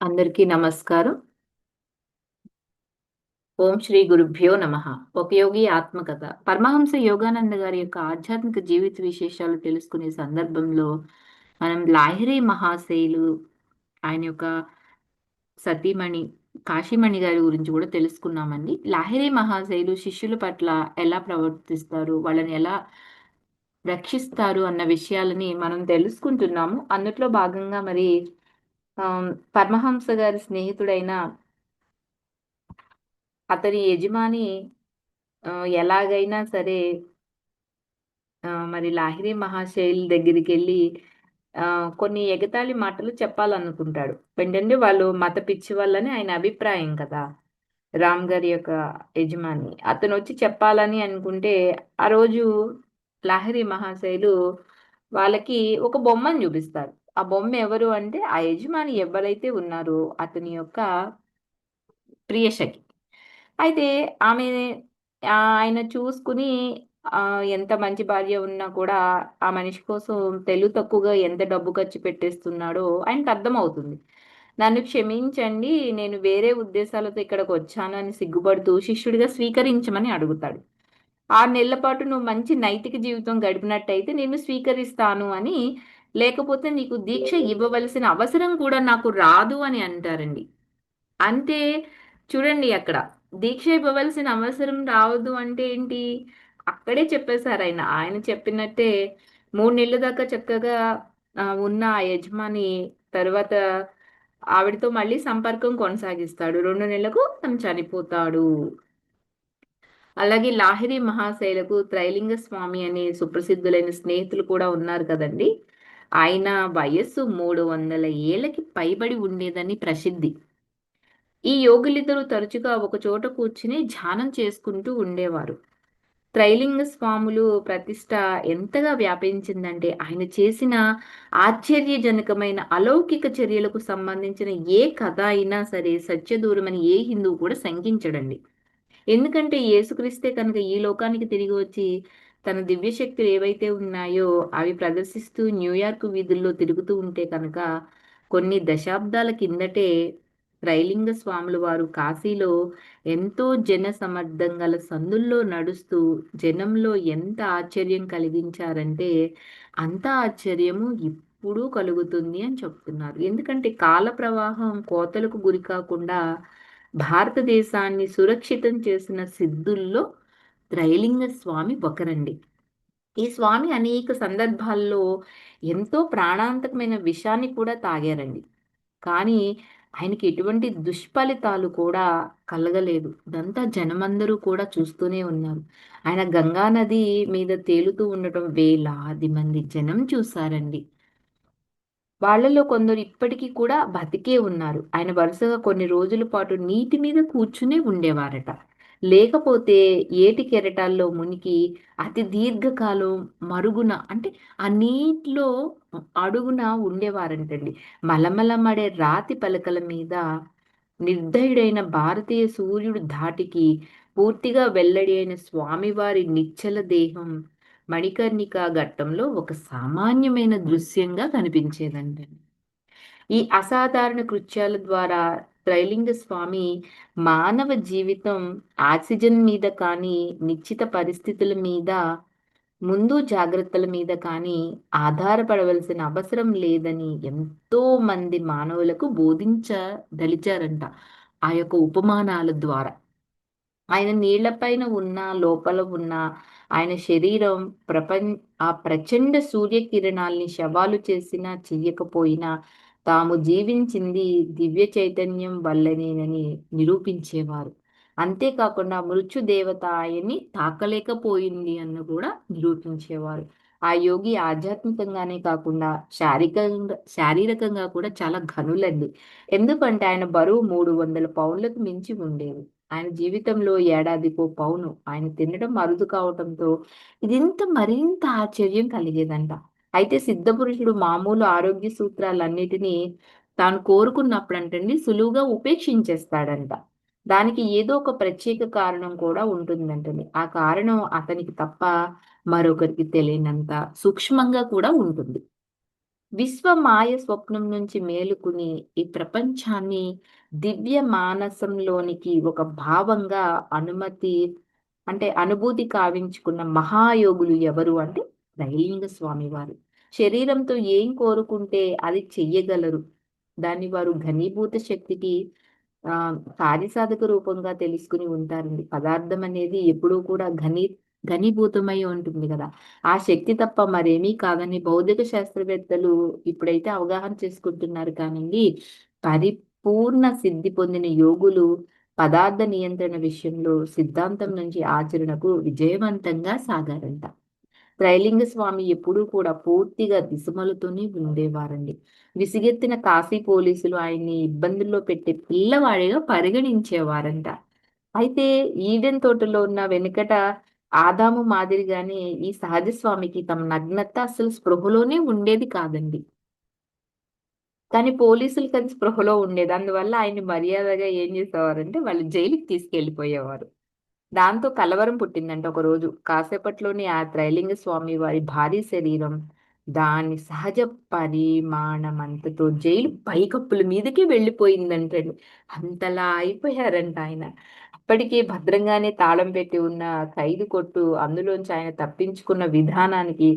అందరికీ నమస్కారం. ఓం శ్రీ గురుభ్యో నమ. ఉపయోగి ఆత్మకథ. పరమహంస యోగానంద గారి యొక్క ఆధ్యాత్మిక జీవిత విశేషాలు తెలుసుకునే సందర్భంలో మనం లాహిరి మహాశైలు ఆయన యొక్క సతీమణి కాశీమణి గారి గురించి కూడా తెలుసుకున్నామండి. లాహిరి మహాశైలు శిష్యుల పట్ల ఎలా ప్రవర్తిస్తారు వాళ్ళని ఎలా రక్షిస్తారు అన్న విషయాలని మనం తెలుసుకుంటున్నాము. అందులో భాగంగా మరి పరమహంస గారి స్నేహితుడైన అతని యజమాని ఎలాగైనా సరే మరి లాహిరి మహాశైలి దగ్గరికి వెళ్ళి కొన్ని ఎగతాళి మాటలు చెప్పాలనుకుంటాడు. ఏంటంటే వాళ్ళు మత పిచ్చి వల్లని ఆయన అభిప్రాయం కదా రామ్ గారి యొక్క యజమాని. అతను వచ్చి చెప్పాలని అనుకుంటే ఆ రోజు లాహిరి మహాశైలు వాళ్ళకి ఒక బొమ్మను చూపిస్తారు. ఆ బొమ్మ ఎవరు అంటే ఆ యజమాని ఎవరైతే ఉన్నారో అతని యొక్క ప్రియశకి అయితే ఆమె ఆయన చూసుకుని ఎంత మంచి భార్య ఉన్నా కూడా ఆ మనిషి కోసం తెలుగు తక్కువగా ఎంత డబ్బు ఖర్చు పెట్టేస్తున్నాడో ఆయనకు అర్థమవుతుంది. నన్ను క్షమించండి నేను వేరే ఉద్దేశాలతో ఇక్కడికి వచ్చానని సిగ్గుపడుతూ శిష్యుడిగా స్వీకరించమని అడుగుతాడు. ఆరు నెలల పాటు నువ్వు మంచి నైతిక జీవితం గడిపినట్టయితే నేను స్వీకరిస్తాను అని లేకపోతే నీకు దీక్ష ఇవ్వవలసిన అవసరం కూడా నాకు రాదు అని అంటారండి. అంటే చూడండి అక్కడ దీక్ష ఇవ్వవలసిన అవసరం రావద్దు అంటే ఏంటి? అక్కడే చెప్పేశారు ఆయన. ఆయన చెప్పినట్టే మూడు నెలల దాకా చక్కగా ఉన్న ఆ యజమాని తర్వాత ఆవిడతో మళ్ళీ సంపర్కం కొనసాగిస్తాడు. రెండు నెలలకు తను చనిపోతాడు. అలాగే లాహిరి మహాశైలకు త్రైలింగ స్వామి అనే సుప్రసిద్ధులైన స్నేహితులు కూడా ఉన్నారు కదండి. ఆయన వయస్సు మూడు వందల ఏళ్ళకి పైబడి ఉండేదని ప్రసిద్ధి. ఈ యోగులిద్దరూ తరచుగా ఒక చోట కూర్చుని ధ్యానం చేసుకుంటూ ఉండేవారు. త్రైలింగ స్వాములు ప్రతిష్ట ఎంతగా వ్యాపించిందంటే ఆయన చేసిన ఆశ్చర్యజనకమైన అలౌకిక చర్యలకు సంబంధించిన ఏ కథ అయినా సరే సత్యదూరమని ఏ హిందువు కూడా శంకించడండి. ఎందుకంటే యేసుక్రీస్తే కనుక ఈ లోకానికి తిరిగి వచ్చి తన దివ్యశక్తులు ఏవైతే ఉన్నాయో అవి ప్రదర్శిస్తూ న్యూయార్క్ వీధుల్లో తిరుగుతూ ఉంటే కనుక కొన్ని దశాబ్దాల కిందటే త్రైలింగ స్వాముల వారు కాశీలో ఎంతో జన సమర్థం గల సందుల్లో నడుస్తూ జనంలో ఎంత ఆశ్చర్యం కలిగించారంటే అంత ఆశ్చర్యము ఇప్పుడు కలుగుతుంది అని చెప్తున్నారు. ఎందుకంటే కాల ప్రవాహం కోతలకు గురి కాకుండా భారతదేశాన్ని సురక్షితం చేసిన సిద్ధుల్లో త్రైలింగ స్వామి ఒకరండి. ఈ స్వామి అనేక సందర్భాల్లో ఎంతో ప్రాణాంతకమైన విషాన్ని కూడా తాగారండి. కానీ ఆయనకి ఎటువంటి దుష్ఫలితాలు కూడా కలగలేదు. ఇదంతా జనమందరూ కూడా చూస్తూనే ఉన్నారు. ఆయన గంగా నది మీద తేలుతూ ఉండటం వేలాది మంది జనం చూసారండి వాళ్ళలో కొందరు ఇప్పటికీ కూడా బతికే ఉన్నారు. ఆయన వరుసగా కొన్ని రోజుల పాటు నీటి మీద కూర్చునే ఉండేవారట. లేకపోతే ఏటి కెరటాల్లో మునికి అతి దీర్ఘకాలం మరుగున అంటే ఆ నీటిలో అడుగున ఉండేవారంటండి. మలమలమడే రాతి పలకల మీద నిర్దయుడైన భారతీయ సూర్యుడు ధాటికి పూర్తిగా వెల్లడి అయిన స్వామివారి నిచ్చల దేహం మణికర్ణిక ఘట్టంలో ఒక సామాన్యమైన దృశ్యంగా కనిపించేదండి ఈ అసాధారణ కృత్యాల ద్వారా త్రైలింగ స్వామి మానవ జీవితం ఆక్సిజన్ మీద కానీ నిశ్చిత పరిస్థితుల మీద ముందు జాగ్రత్తల మీద కానీ ఆధారపడవలసిన అవసరం లేదని ఎంతో మంది మానవులకు బోధించదలిచారంట ఆ యొక్క ఉపమానాల ద్వారా. ఆయన నీళ్ళపైన ఉన్న లోపల ఉన్న ఆయన శరీరం ప్రపంచ ఆ ప్రచండ సూర్యకిరణాల్ని శవాలు చేసినా చెయ్యకపోయినా తాము జీవించింది దివ్య చైతన్యం వల్లనేనని నిరూపించేవారు. అంతేకాకుండా మృత్యుదేవత ఆయన్ని తాకలేకపోయింది అన్న కూడా నిరూపించేవారు. ఆ యోగి ఆధ్యాత్మికంగానే కాకుండా శారీరకంగా శారీరకంగా కూడా చాలా ఘనులండి. ఎందుకంటే ఆయన బరువు మూడు వందల పౌన్లకు మించి ఉండేది. ఆయన జీవితంలో ఏడాదికో పౌను. ఆయన తినడం అరుదు కావటంతో ఇదింత మరింత ఆశ్చర్యం కలిగేదంట. అయితే సిద్ధపురుషుడు మామూలు ఆరోగ్య సూత్రాలన్నిటినీ తాను కోరుకున్నప్పుడు అంటండి సులువుగా ఉపేక్షించేస్తాడంట. దానికి ఏదో ఒక ప్రత్యేక కారణం కూడా ఉంటుందంటండి. ఆ కారణం అతనికి తప్ప మరొకరికి తెలియనంత సూక్ష్మంగా కూడా ఉంటుంది. విశ్వమాయ స్వప్నం నుంచి మేలుకుని ఈ ప్రపంచాన్ని దివ్య మానసంలోనికి ఒక భావంగా అనుమతి అంటే అనుభూతి కావించుకున్న మహాయోగులు ఎవరు అంటే రైలింగ స్వామి వారు శరీరంతో ఏం కోరుకుంటే అది చెయ్యగలరు. దాన్ని వారు ఘనీభూత శక్తికి ఆ కార్యసాధక రూపంగా తెలుసుకుని ఉంటారండి. పదార్థం అనేది ఎప్పుడూ కూడా ఘనీ ఘనీభూతమై ఉంటుంది కదా. ఆ శక్తి తప్ప మరేమీ కాదని భౌతిక శాస్త్రవేత్తలు ఇప్పుడైతే అవగాహన చేసుకుంటున్నారు కానండి. పరిపూర్ణ సిద్ధి పొందిన యోగులు పదార్థ నియంత్రణ విషయంలో సిద్ధాంతం నుంచి ఆచరణకు విజయవంతంగా సాగారంట. త్రైలింగ స్వామి ఎప్పుడూ కూడా పూర్తిగా దిశమలతోనే ఉండేవారండి. విసిగెత్తిన కాశీ పోలీసులు ఆయన్ని ఇబ్బందుల్లో పెట్టే పిల్లవాడిగా పరిగణించేవారంట. అయితే ఈడెన్ తోటలో ఉన్న వెనుకట ఆదాము మాదిరిగానే ఈ సహజ స్వామికి తమ నగ్నత అసలు స్పృహలోనే ఉండేది కాదండి. కానీ పోలీసులు కానీ స్పృహలో ఉండేది. అందువల్ల ఆయన మర్యాదగా ఏం చేసేవారంటే వాళ్ళు జైలుకి తీసుకెళ్ళిపోయేవారు దాంతో కలవరం పుట్టిందంట ఒక రోజు కాసేపట్లోనే ఆ త్రైలింగ స్వామి వారి భారీ శరీరం దాని సహజ పరిమాణం అంతతో జైలు పైకప్పుల మీదకి వెళ్ళిపోయిందంటండి. అంతలా అయిపోయారంట ఆయన. అప్పటికే భద్రంగానే తాళం పెట్టి ఉన్న ఖైదు కొట్టు అందులోంచి ఆయన తప్పించుకున్న విధానానికి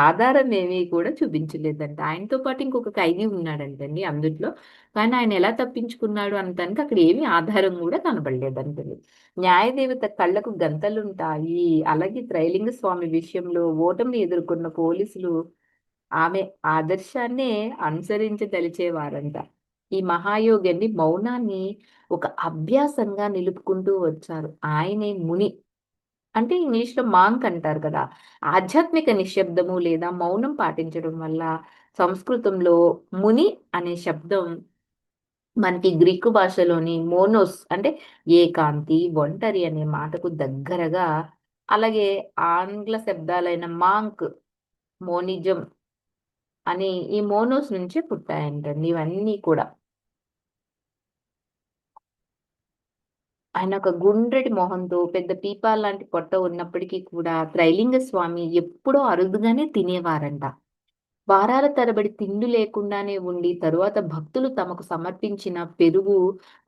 ఆధారం ఏమీ కూడా చూపించలేదంట. ఆయనతో పాటు ఇంకొక ఖైదీ ఉన్నాడంటండి అందుట్లో. కానీ ఆయన ఎలా తప్పించుకున్నాడు అనటానికి అక్కడ ఏమీ ఆధారం కూడా కనబడలేదంటండి న్యాయదేవత కళ్ళకు గంతలుంటాయి. అలాగే త్రైలింగ స్వామి విషయంలో ఓటమిని ఎదుర్కొన్న పోలీసులు ఆమె ఆదర్శాన్నే అనుసరించదలిచేవారంట ఈ మహాయోగిని మౌనాన్ని ఒక అభ్యాసంగా నిలుపుకుంటూ వచ్చారు. ఆయనే ముని. అంటే ఇంగ్లీష్లో మాంక్ అంటారు కదా. ఆధ్యాత్మిక నిశ్శబ్దము లేదా మౌనం పాటించడం వల్ల సంస్కృతంలో ముని అనే శబ్దం మనకి గ్రీకు భాషలోని మోనోస్ అంటే ఏకాంతి ఒంటరి అనే మాటకు దగ్గరగా అలాగే ఆంగ్ల శబ్దాలైన మాంక్ మోనిజం అని ఈ మోనోస్ నుంచే పుట్టాయంటండి ఇవన్నీ కూడా. ఆయన ఒక గుండ్రటి మొహంతో పెద్ద పీపా లాంటి పొట్ట ఉన్నప్పటికీ కూడా త్రైలింగ స్వామి ఎప్పుడో అరుదుగానే తినేవారంట. వారాల తరబడి తిండి లేకుండానే ఉండి తరువాత భక్తులు తమకు సమర్పించిన పెరుగు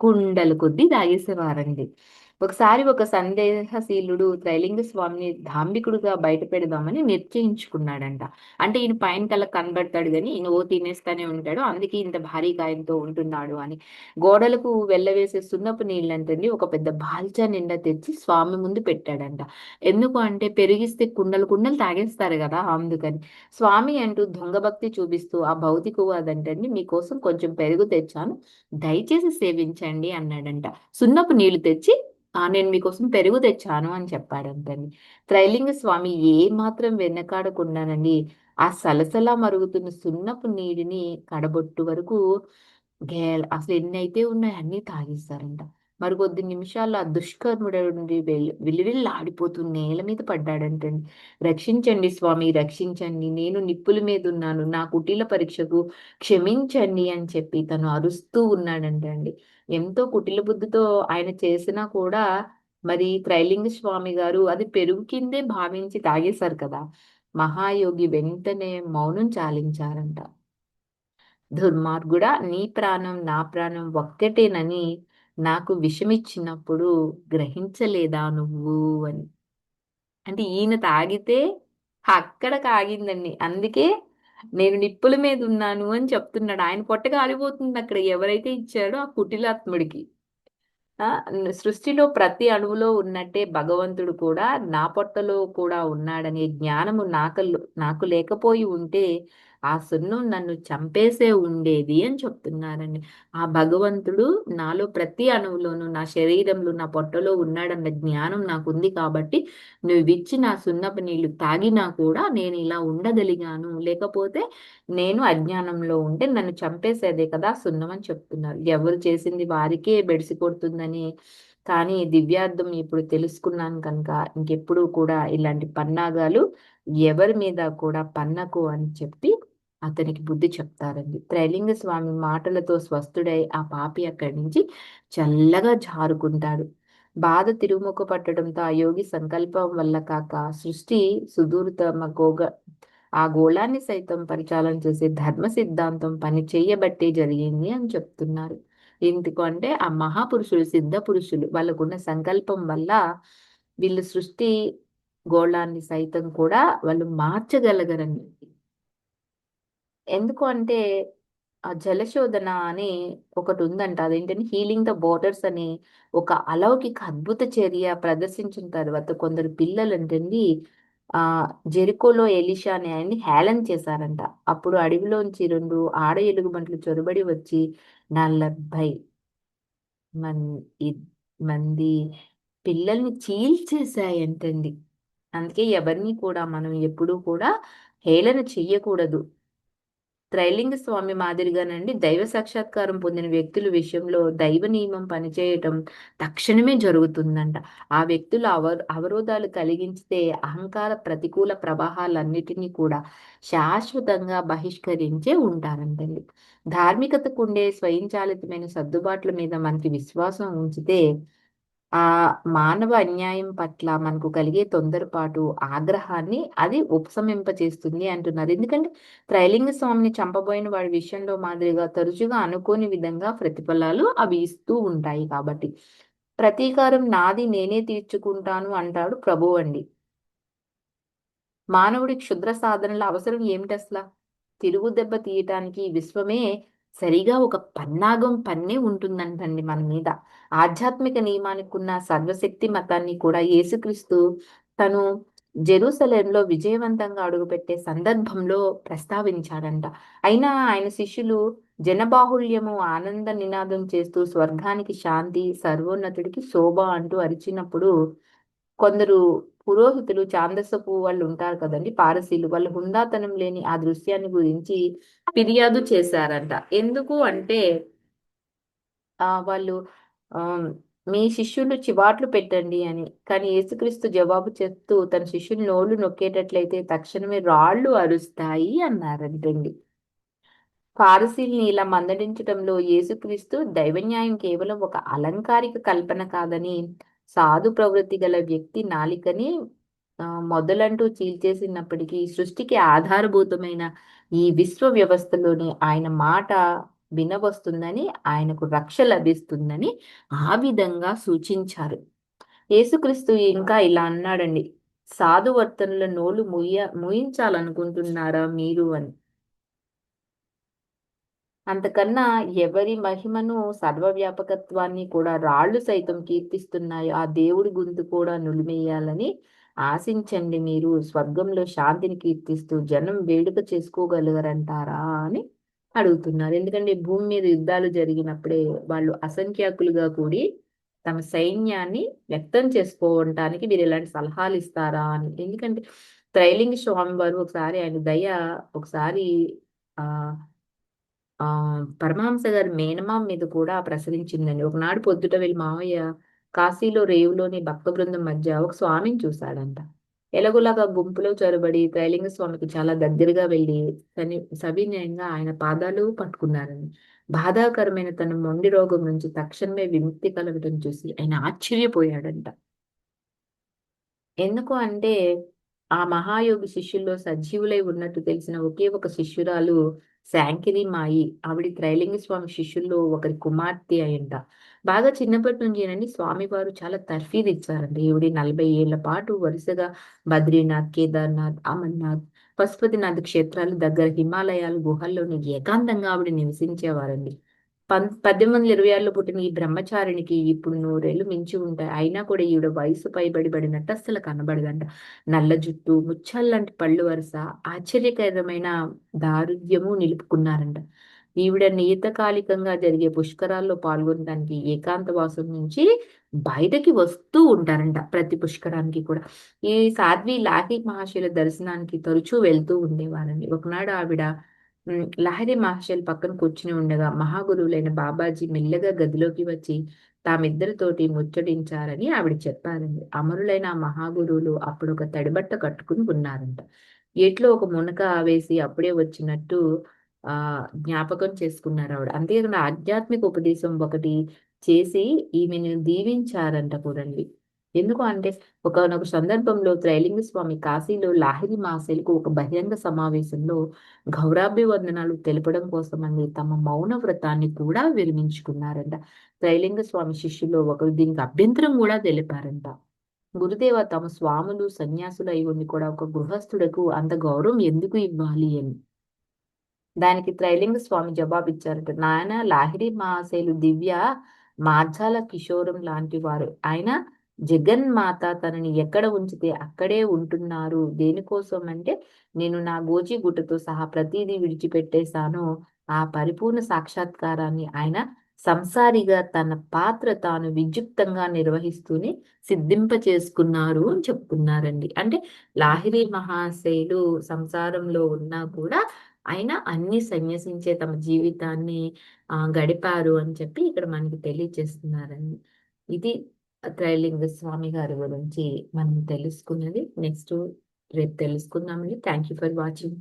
కుండలు కొద్దీ తాగేసేవారండి. ఒకసారి ఒక సందేహశీలుడు త్రైలింగ స్వామిని ధాంబికుడుగా బయట పెడదామని నిశ్చయించుకున్నాడంట. అంటే ఈయన పైన కల కనబడతాడు కానీ ఈయన ఓ తినేస్తానే ఉంటాడు అందుకే ఇంత భారీ గాయంతో ఉంటున్నాడు అని. గోడలకు వెళ్ళవేసే సున్నపు నీళ్ళంటండి ఒక పెద్ద బాల్చా నిండా తెచ్చి స్వామి ముందు పెట్టాడంట. ఎందుకు అంటే పెరిగిస్తే కుండలు కుండలు తాగేస్తారు కదా అందుకని. స్వామి అంటూ దొంగ భక్తి చూపిస్తూ ఆ భౌతికవాదంటండి మీకోసం కొంచెం పెరుగు తెచ్చాను దయచేసి సేవించండి అన్నాడంట. సున్నపు నీళ్ళు తెచ్చి నేను మీకోసం పెరుగు తెచ్చాను అని చెప్పాడంటండి త్రైలింగ స్వామి ఏ మాత్రం వెనకాడకుండానండి ఆ సలసలా మరుగుతున్న సున్నపు నీటిని కడబొట్టు వరకు గే అసలు ఎన్ని అయితే ఉన్నాయో అన్ని తాగేస్తారంట. మరి కొద్ది నిమిషాల్లో ఆ దుష్కర్ముడు నుండి విలువిల్లు ఆడిపోతూ నేల మీద పడ్డాడంటండి. రక్షించండి స్వామి రక్షించండి. నేను నిప్పుల మీద ఉన్నాను నా కుటీల పరీక్షకు క్షమించండి అని చెప్పి తను అరుస్తూ ఉన్నాడంటండి. ఎంతో కుటిల బుద్ధితో ఆయన చేసినా కూడా మరి త్రైలింగ స్వామి గారు అది పెరుగు కిందే భావించి తాగేశారు కదా. మహాయోగి వెంటనే మౌనం చాలించారంట. దుర్మార్గుడా నీ ప్రాణం నా ప్రాణం ఒక్కటేనని నాకు విషమిచ్చినప్పుడు గ్రహించలేదా నువ్వు అని. అంటే ఈయన తాగితే అక్కడ కాగిందండి అందుకే నేను నిప్పుల మీద ఉన్నాను అని చెప్తున్నాడు. ఆయన పొట్ట కాలిపోతుంది అక్కడ. ఎవరైతే ఇచ్చాడో ఆ కుటిలాత్ముడికి. సృష్టిలో ప్రతి అణువులో ఉన్నట్టే భగవంతుడు కూడా నా పొట్టలో కూడా ఉన్నాడనే జ్ఞానము నాకు నాకు లేకపోయి ఉంటే ఆ సున్నం నన్ను చంపేసే ఉండేది అని చెప్తున్నారండి. ఆ భగవంతుడు నాలో ప్రతి అణువులోనూ నా శరీరంలో నా పొట్టలో ఉన్నాడన్న జ్ఞానం నాకు ఉంది కాబట్టి నువ్వు ఇచ్చి నా సున్నపు నీళ్ళు తాగినా కూడా నేను ఇలా ఉండగలిగాను. లేకపోతే నేను అజ్ఞానంలో ఉంటే నన్ను చంపేసేదే కదా సున్నం అని చెప్తున్నారు. ఎవరు చేసింది వారికే బెడిసి కొడుతుందని. కానీ దివ్యార్థం ఇప్పుడు తెలుసుకున్నాను కనుక ఇంకెప్పుడు కూడా ఇలాంటి పన్నాగాలు ఎవరి మీద కూడా పన్నకు అని చెప్పి అతనికి బుద్ధి చెప్తారండి. త్రైలింగ స్వామి మాటలతో స్వస్థుడై ఆ పాపి అక్కడి నుంచి చల్లగా జారుకుంటాడు. బాధ తిరుముఖ పట్టడంతో ఆ యోగి సంకల్పం వల్ల కాక సృష్టి సుదూరతమ గోగ ఆ గోళాన్ని సైతం పరిచాలన చేసే ధర్మ సిద్ధాంతం పని చేయబట్టే జరిగింది అని చెప్తున్నారు. ఎందుకు అంటే ఆ మహాపురుషులు సిద్ధ పురుషులు వాళ్ళకున్న సంకల్పం వల్ల వీళ్ళు సృష్టి గోళాన్ని సైతం కూడా వాళ్ళు మార్చగలగరండి. ఎందుకు అంటే ఆ జలశోధన అని ఒకటి ఉందంట అదేంటంటే హీలింగ్ ద బోర్డర్స్ అని ఒక అలౌకిక అద్భుత చర్య ప్రదర్శించిన తర్వాత కొందరు పిల్లలు అంటండి ఆ జెరికోలో ఎలిషా అనే ఆయన్ని హేళన చేశారంట. అప్పుడు అడవిలోంచి రెండు ఆడ ఎలుగుబంట్లు చొరబడి వచ్చి నలభై మంది మంది పిల్లల్ని చీల్చేశాయంటండి. అందుకే ఎవరిని కూడా మనం ఎప్పుడూ కూడా హేళన చెయ్యకూడదు. త్రైలింగ స్వామి మాదిరిగానండి దైవ సాక్షాత్కారం పొందిన వ్యక్తుల విషయంలో దైవ నియమం పనిచేయటం తక్షణమే జరుగుతుందంట. ఆ వ్యక్తులు అవ అవరోధాలు కలిగించితే అహంకార ప్రతికూల ప్రవాహాలన్నిటినీ కూడా శాశ్వతంగా బహిష్కరించే ఉంటారంటండి. ధార్మికతకు ఉండే స్వయంచాలితమైన సర్దుబాట్ల మీద మనకి విశ్వాసం ఉంచితే ఆ మానవ అన్యాయం పట్ల మనకు కలిగే తొందరపాటు ఆగ్రహాన్ని అది ఉపశమింపచేస్తుంది అంటున్నారు. ఎందుకంటే త్రైలింగ స్వామిని చంపబోయిన వాడి విషయంలో మాదిరిగా తరచుగా అనుకోని విధంగా ప్రతిఫలాలు అవి ఇస్తూ ఉంటాయి కాబట్టి. ప్రతీకారం నాది నేనే తీర్చుకుంటాను అంటాడు ప్రభు అండి. మానవుడి క్షుద్ర సాధనల అవసరం ఏమిటి అసలు తిరుగు దెబ్బ తీయటానికి విశ్వమే సరిగా ఒక పన్నాగం పన్నే ఉంటుందంటండి మన మీద. ఆధ్యాత్మిక నియమానికి ఉన్న సర్వశక్తి మతాన్ని కూడా యేసుక్రీస్తు తను జెరూసలేంలో విజయవంతంగా అడుగుపెట్టే సందర్భంలో ప్రస్తావించాడంట. అయినా ఆయన శిష్యులు జనబాహుళ్యము ఆనంద నినాదం చేస్తూ స్వర్గానికి శాంతి సర్వోన్నతుడికి శోభ అంటూ అరిచినప్పుడు కొందరు పురోహితులు చాందసపు వాళ్ళు ఉంటారు కదండి పారసీలు. వాళ్ళు హుందాతనం లేని ఆ దృశ్యాన్ని గురించి ఫిర్యాదు చేశారంట. ఎందుకు అంటే ఆ వాళ్ళు మీ శిష్యులు చివాట్లు పెట్టండి అని. కానీ యేసుక్రీస్తు జవాబు చెప్తూ తన శిష్యుని నోళ్ళు నొక్కేటట్లయితే తక్షణమే రాళ్ళు అరుస్తాయి అన్నారంటండి. పారసీల్ని ఇలా మందడించడంలో యేసుక్రీస్తు దైవన్యాయం కేవలం ఒక అలంకారిక కల్పన కాదని సాధు ప్రవృత్తి గల వ్యక్తి నాలికని మొదలంటూ చీల్చేసినప్పటికీ సృష్టికి ఆధారభూతమైన ఈ విశ్వ వ్యవస్థలోని ఆయన మాట వినవస్తుందని ఆయనకు రక్ష లభిస్తుందని ఆ విధంగా సూచించారు. యేసుక్రీస్తు ఇంకా ఇలా అన్నాడండి సాధువర్తనుల నోలు ముయ్య ముయించాలనుకుంటున్నారా మీరు అని? అంతకన్నా ఎవరి మహిమను సర్వవ్యాపకత్వాన్ని కూడా రాళ్ళు సైతం కీర్తిస్తున్నాయి ఆ దేవుడి గుంతు కూడా నులిమేయాలని ఆశించండి మీరు. స్వర్గంలో శాంతిని కీర్తిస్తూ జనం వేడుక చేసుకోగలగరంటారా అని అడుగుతున్నారు. ఎందుకంటే భూమి మీద యుద్ధాలు జరిగినప్పుడే వాళ్ళు అసంఖ్యాకులుగా కూడి తమ సైన్యాన్ని వ్యక్తం చేసుకోవటానికి మీరు ఇలాంటి సలహాలు ఇస్తారా అని. ఎందుకంటే త్రైలింగ స్వామి వారు ఒకసారి ఆయన దయ ఒకసారి ఆ ఆ పరమహంస గారి మేనమామ మీద కూడా ప్రసరించిందండి. ఒకనాడు పొద్దుట వెళ్ళి మావయ్య కాశీలో రేవులోని భక్త బృందం మధ్య ఒక స్వామిని చూశాడంట. ఎలగులాగా గుంపులో చొరబడి త్రైలింగ స్వామికి చాలా దగ్గరగా వెళ్ళి సని సవినయంగా ఆయన పాదాలు పట్టుకున్నారని బాధాకరమైన తన మొండి రోగం నుంచి తక్షణమే విముక్తి కలగడం చూసి ఆయన ఆశ్చర్యపోయాడంట. ఎందుకు అంటే ఆ మహాయోగి శిష్యుల్లో సజీవులై ఉన్నట్టు తెలిసిన ఒకే ఒక శిష్యురాలు శాంకిరి మాయి ఆవిడ త్రైలింగ స్వామి శిష్యుల్లో ఒకరి కుమార్తె అయింట. బాగా చిన్నప్పటి నుంచేనండి స్వామివారు చాలా తర్ఫీదు ఇచ్చారండి ఈవిడి నలభై ఏళ్ళ పాటు వరుసగా బద్రీనాథ్ కేదార్నాథ్ అమర్నాథ్ పశుపతినాథ్ క్షేత్రాలు దగ్గర హిమాలయాల గుహల్లోని ఏకాంతంగా ఆవిడ నివసించేవారండి. పం పద్దెనిమిది వందల ఇరవై ఆరులో పుట్టిన ఈ బ్రహ్మచారినికి ఇప్పుడు నూరేళ్ళు మించి ఉంటాయి. అయినా కూడా ఈవిడ వయసు పైబడిబడినట్టు అస్సలు కనబడదంట. నల్ల జుట్టు ముచ్చాలంటి పళ్ళు వరుస ఆశ్చర్యకరమైన దారుద్యము నిలుపుకున్నారంట. ఈవిడ నియతకాలికంగా జరిగే పుష్కరాల్లో పాల్గొనడానికి ఏకాంతవాసం నుంచి బయటకి వస్తూ ఉంటారంట ప్రతి పుష్కరానికి కూడా. ఈ సాధ్వి లాహి మహాశయుల దర్శనానికి తరచూ వెళ్తూ ఉండేవారండి. ఒకనాడు ఆవిడ లహరి మహాశయుల పక్కన కూర్చుని ఉండగా మహాగురువులైన బాబాజీ మెల్లగా గదిలోకి వచ్చి తామిద్దరితోటి ముచ్చడించారని ఆవిడ చెప్పారండి. అమరులైన మహాగురువులు అప్పుడు ఒక తడిబట్ట కట్టుకుని ఉన్నారంట. ఏట్లో ఒక మునక వేసి అప్పుడే వచ్చినట్టు ఆ జ్ఞాపకం చేసుకున్నారు ఆవిడ. అంతేకాకుండా ఆధ్యాత్మిక ఉపదేశం ఒకటి చేసి ఈమెను దీవించారంట కూడండి ఎందుకు అంటే ఒకనొక సందర్భంలో త్రైలింగ స్వామి కాశీలో లాహిరి మాసేలకు ఒక బహిరంగ సమావేశంలో గౌరాభివందనాలు తెలపడం కోసమని తమ మౌన వ్రతాన్ని కూడా విరమించుకున్నారంట. త్రైలింగ స్వామి శిష్యులు ఒకరు దీనికి అభ్యంతరం కూడా తెలిపారంట. గురుదేవ తమ స్వాములు సన్యాసులు అయి ఉండి కూడా ఒక గృహస్థుడకు అంత గౌరవం ఎందుకు ఇవ్వాలి అని. దానికి త్రైలింగ స్వామి జవాబు ఇచ్చారట నాయన లాహిరి మహాశైలు దివ్య మార్జాల కిషోరం లాంటి వారు. ఆయన జగన్మాత తనని ఎక్కడ ఉంచితే అక్కడే ఉంటున్నారు. దేనికోసం అంటే నేను నా గోచి గుట్టతో సహా ప్రతిదీ విడిచిపెట్టేశాను. ఆ పరిపూర్ణ సాక్షాత్కారాన్ని ఆయన సంసారిగా తన పాత్ర తాను విద్యుక్తంగా నిర్వహిస్తూనే సిద్ధింప చేసుకున్నారు అని చెప్తున్నారండి. అంటే లాహిరి మహాశైలు సంసారంలో ఉన్నా కూడా ఆయన అన్ని సన్యసించే తమ జీవితాన్ని ఆ గడిపారు అని చెప్పి ఇక్కడ మనకి తెలియచేస్తున్నారండి. ఇది త్రైలింగ స్వామి గారి గురించి మనం తెలుసుకున్నది. నెక్స్ట్ రేపు తెలుసుకుందామండి. Thank you for watching